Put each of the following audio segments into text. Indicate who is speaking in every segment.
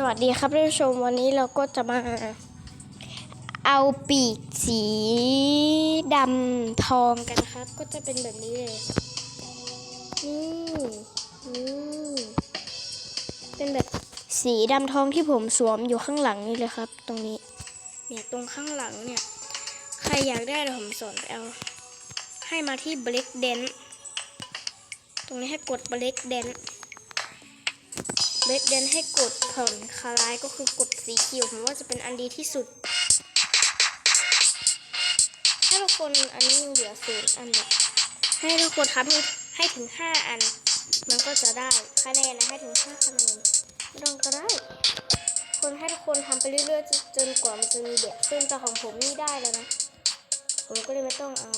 Speaker 1: สวัสดีครับท่านผู้ชมวันนี้เราก็จะมา เอาปีกสีดำทองกันครับ ก็จะเป็นแบบนี้เลยนี่นี่เป็นแบบสีดำทองที่ผมสวมอยู่ข้างหลังนี่เลยครับ ตรงนี้ เนี่ยตรงข้างหลังเนี่ย ใครอยากได้เดี๋ยวผมสอนไปเอา ให้มาที่ Black Dance ตรงนี้ให้กด Black Dance เบรกเดน เบคเดนให้กดผ่อนคลายก็คือกดสีเขียวผมว่าจะเป็นอันดีที่สุดถ้ทุกคนอันนี้เหลือศูนย์อันเนี่ยให้ทุกคนทำให้ให้ถึงห้าอัน มันก็จะได้คะแนนนะให้ถึงห้าคะแนนไม่ต้องก็ได้ คนให้ทุกคนทำไปเรื่อยๆจนจนกว่ามันจะมีเด็กซึ่งแต่ของผมนี่ได้แล้วนะผมก็เลยไม่ต้องเอา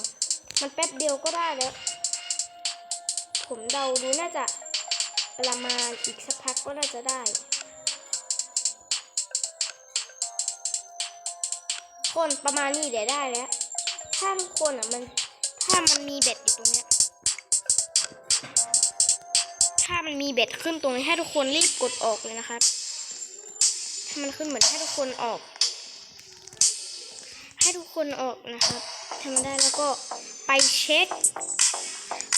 Speaker 1: มันแป๊บเดียวก็ได้แล้ว ผมเดาดูน่าจะ ประมาณอีกสักพักก็น่าจะได้ คนประมาณนี้เดี๋ยวได้แล้ว ถ้าทุกคนอะมัน ถ้ามันมีเบ็ดอยู่ตรงเนี้ย ถ้ามันมีเบ็ดขึ้นตรงนี้ให้ทุกคนรีบกดออกเลยนะครับ ถ้ามันขึ้นเหมือนให้ทุกคนออก ให้ทุกคนออกนะครับทำได้แล้วก็ไปเช็ค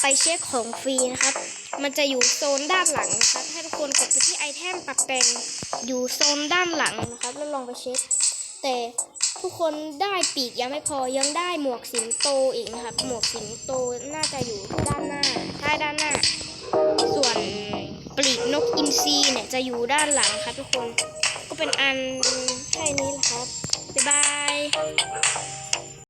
Speaker 1: ไปเช็คของฟรีนะครับ มันจะอยู่โซนด้านหลังนะครับให้ทุกคนกดไปที่ไอเทมปรับแต่งอยู่โซนด้านหลังนะครับ แล้วลองไปเช็ค แต่ทุกคนได้ปีกยังไม่พอยังได้หมวกสิงโตอีกนะครับ หมวกสิงโตน่าจะอยู่ด้านหน้าใต้ด้านหน้า ส่วนปลีกนกอินทรีเนี่ยจะอยู่ด้านหลังครับทุกคนก็เป็นอันแค่นี้แหละครับบ๊ายบาย Bye.